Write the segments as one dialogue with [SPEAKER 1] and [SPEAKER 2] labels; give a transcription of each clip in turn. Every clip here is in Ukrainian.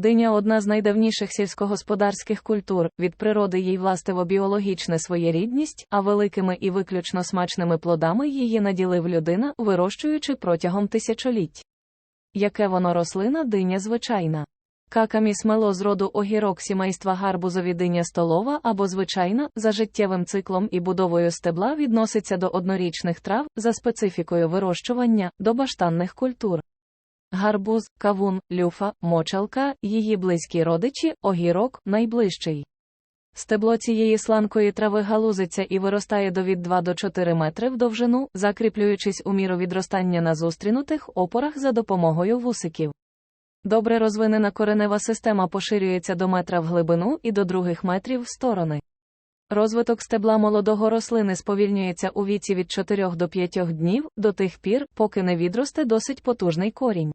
[SPEAKER 1] Диня одна з найдавніших сільськогосподарських культур, від природи їй властиво біологічне своєрідність, а великими і виключно смачними плодами її наділив людина, вирощуючи протягом тисячоліть. Яке воно рослина диня звичайна. Какамі смело з роду огірок сімейства гарбузові диня столова або звичайна, за життєвим циклом і будовою стебла відноситься до однорічних трав, за специфікою вирощування, до баштанних культур. Гарбуз, кавун, люфа, мочалка, її близькі родичі, огірок, найближчий. Стебло цієї сланкої трави галузиться і виростає до від 2 до 4 метри в довжину, закріплюючись у міру відростання на зустрінутих опорах за допомогою вусиків. Добре розвинена коренева система поширюється до метра в глибину і до других метрів в сторони. Розвиток стебла молодого рослини сповільнюється у віці від 4 до 5 днів до тих пір, поки не відросте досить потужний корінь.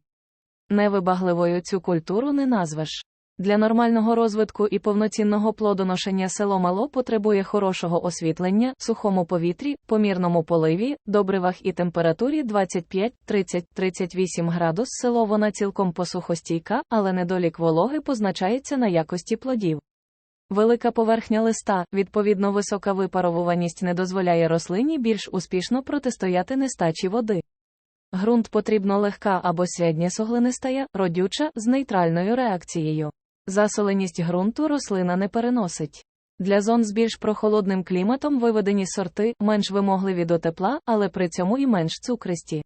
[SPEAKER 1] Невибагливою цю культуру не назвеш. Для нормального розвитку і повноцінного плодоношення село мало потребує хорошого освітлення, сухому повітрі, помірному поливі, добривах і температурі 25, 30, 38 градус. Село вона цілком посухостійка, але недолік вологи позначається на якості плодів. Велика поверхня листа, відповідно висока випаровуваність не дозволяє рослині більш успішно протистояти нестачі води. Грунт потрібно легка або середньосоглинистая, родюча, з нейтральною реакцією. Засоленість ґрунту рослина не переносить. Для зон з більш прохолодним кліматом виведені сорти менш вимогливі до тепла, але при цьому і менш цукристі.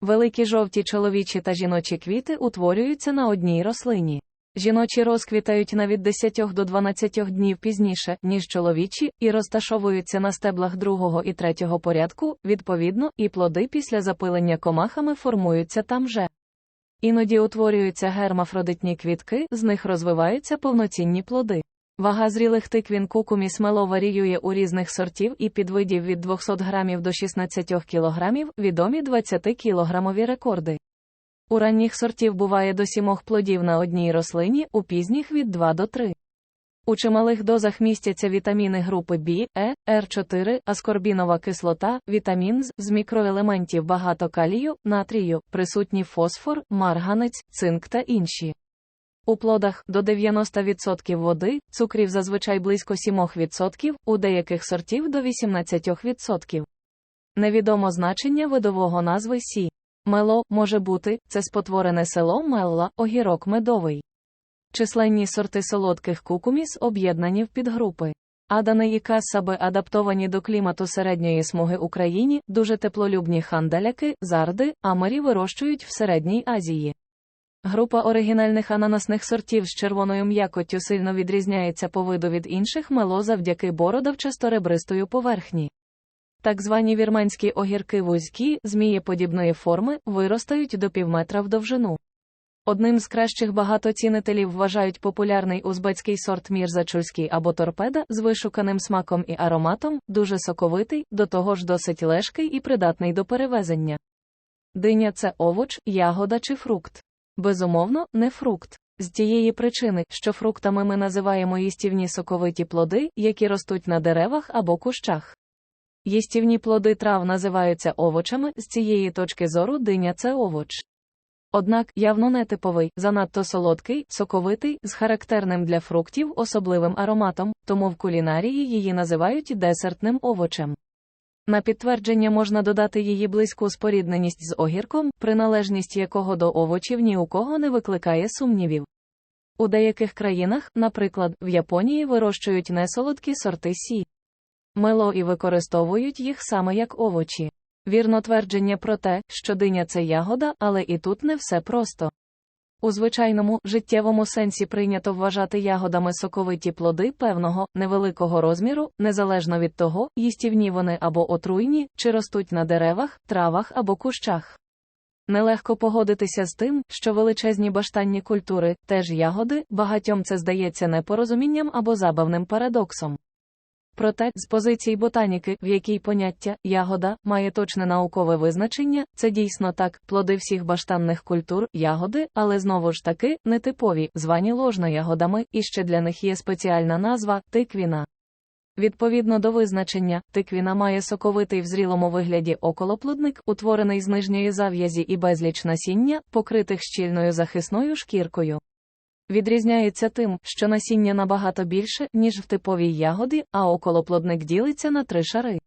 [SPEAKER 1] Великі жовті чоловічі та жіночі квіти утворюються на одній рослині. Жіночі розквітають на від 10 до 12 днів пізніше, ніж чоловічі, і розташовуються на стеблах другого і третього порядку, відповідно, і плоди після запилення комахами формуються там же. Іноді утворюються гермафродитні квітки, з них розвиваються повноцінні плоди. Вага зрілих тиквін кукумі смело варіює у різних сортів і підвидів від 200 грамів до 16 кілограмів, відомі 20 кілограмові рекорди. У ранніх сортів буває до сімох плодів на одній рослині, у пізніх від 2 до 3. У чималих дозах містяться вітаміни групи B, E, R4, аскорбінова кислота, вітамін З, з мікроелементів багато калію, натрію, присутні фосфор, марганець, цинк та інші. У плодах до 90% води, цукрів зазвичай близько 7%, у деяких сортів до 18%. Невідомо значення видового назви Сі. Мело може бути це спотворене село Мелла, огірок медовий. Численні сорти солодких кукуміс об'єднані в підгрупи. Адани і касаби адаптовані до клімату середньої смуги Україні, дуже теплолюбні хандаляки, зарди, амері вирощують в Середній Азії. Група оригінальних ананасних сортів з червоною м'якоттю сильно відрізняється по виду від інших мело завдяки бородавчасто ребристої поверхні. Так звані вірменські огірки вузькі, змієподібної форми, виростають до півметра в довжину. Одним з кращих багатоцінителів вважають популярний узбецький сорт мірзачульський або торпеда з вишуканим смаком і ароматом, дуже соковитий, до того ж досить лежкий і придатний до перевезення. Диня це овоч, ягода чи фрукт. Безумовно, не фрукт. З тієї причини, що фруктами ми називаємо їстівні соковиті плоди, які ростуть на деревах або кущах. Їстівні плоди трав називаються овочами, з цієї точки зору диня це овоч. Однак явно нетиповий, занадто солодкий, соковитий, з характерним для фруктів особливим ароматом, тому в кулінарії її називають десертним овочем. На підтвердження можна додати її близьку спорідненість з огірком, приналежність якого до овочів ні у кого не викликає сумнівів. У деяких країнах, наприклад, в Японії вирощують несолодкі сорти сі. Мело і використовують їх саме як овочі. Вірно твердження про те, що диня це ягода, але і тут не все просто. У звичайному життєвому сенсі прийнято вважати ягодами соковиті плоди певного невеликого розміру, незалежно від того, їстівні вони або отруйні, чи ростуть на деревах, травах або кущах. Нелегко погодитися з тим, що величезні баштанні культури, теж ягоди, багатьом це здається непорозумінням або забавним парадоксом. Проте, з позиції ботаніки, в якій поняття ягода має точне наукове визначення, це дійсно так, плоди всіх баштанних культур, ягоди, але знову ж таки, нетипові, звані ложноягодами, і ще для них є спеціальна назва тиквіна. Відповідно до визначення, тиквіна має соковитий в зрілому вигляді околоплодник, утворений з нижньої зав'язі і безліч насіння, покритих щільною захисною шкіркою. Відрізняється тим, що насіння набагато більше, ніж в типовій ягоді, а околоплодник ділиться на три шари.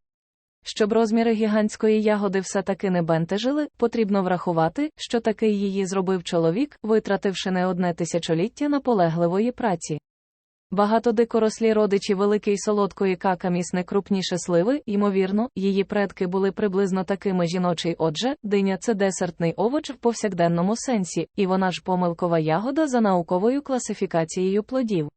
[SPEAKER 1] Щоб розміри гігантської ягоди все таки не бентежили, потрібно врахувати, що такий її зробив чоловік, витративши не одне тисячоліття наполегливої праці. Багато дикорослі родичі великої солодкої какаміс не крупніше сливи, ймовірно, її предки були приблизно такими жіночий. Отже, диня це десертний овоч в повсякденному сенсі, і вона ж помилкова ягода за науковою класифікацією плодів.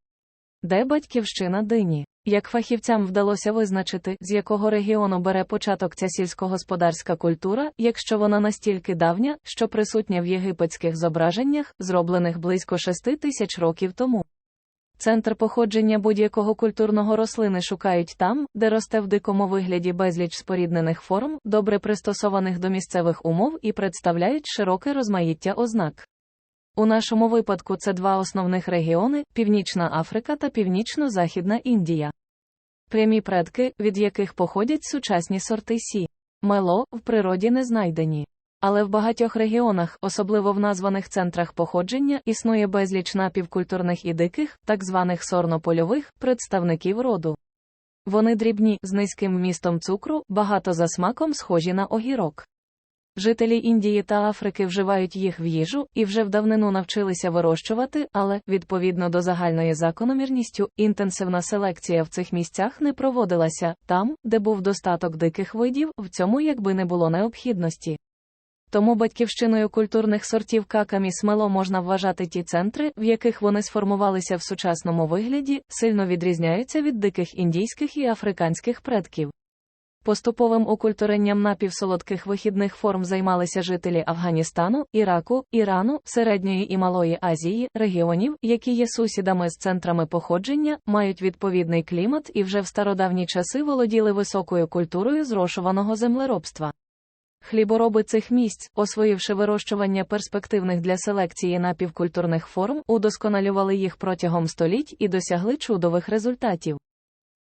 [SPEAKER 1] Де батьківщина дині? Як фахівцям вдалося визначити, з якого регіону бере початок ця сільськогосподарська культура, якщо вона настільки давня, що присутня в єгипетських зображеннях, зроблених близько 6 тисяч років тому. Центр походження будь-якого культурного рослини шукають там, де росте в дикому вигляді безліч споріднених форм, добре пристосованих до місцевих умов і представляють широке розмаїття ознак. У нашому випадку це два основних регіони Північна Африка та Північно-Західна Індія. Прямі предки, від яких походять сучасні сорти сі. Мело в природі не знайдені. Але в багатьох регіонах, особливо в названих центрах походження, існує безліч напівкультурних і диких, так званих сорнопольових, представників роду. Вони дрібні, з низьким вмістом цукру, багато за смаком схожі на огірок. Жителі Індії та Африки вживають їх в їжу і вже в давнину навчилися вирощувати, але, відповідно до загальної закономірністю, інтенсивна селекція в цих місцях не проводилася там, де був достаток диких видів, в цьому якби не було необхідності. Тому батьківщиною культурних сортів какамі смело можна вважати ті центри, в яких вони сформувалися в сучасному вигляді, сильно відрізняються від диких індійських і африканських предків. Поступовим окультуренням напівсолодких вихідних форм займалися жителі Афганістану, Іраку, Ірану, Середньої і Малої Азії, регіонів, які є сусідами з центрами походження, мають відповідний клімат і вже в стародавні часи володіли високою культурою зрошуваного землеробства. Хлібороби цих місць, освоївши вирощування перспективних для селекції напівкультурних форм, удосконалювали їх протягом століть і досягли чудових результатів.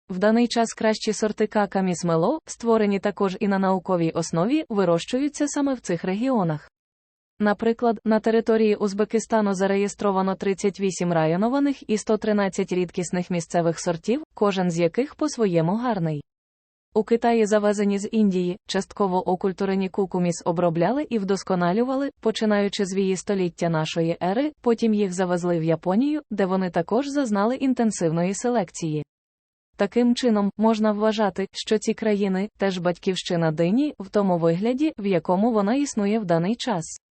[SPEAKER 1] В даний час кращі сорти какамі смело, створені також і на науковій основі, вирощуються саме в цих регіонах. Наприклад, на території Узбекистану зареєстровано 38 районованих і 113 рідкісних місцевих сортів, кожен з яких по-своєму гарний. У Китаї завезені з Індії, частково окультурені кукуміс обробляли і вдосконалювали, починаючи з вії століття нашої ери, потім їх завезли в Японію, де вони також зазнали інтенсивної селекції. Таким чином, можна вважати, що ці країни теж батьківщина дині в тому вигляді, в якому вона існує в даний час.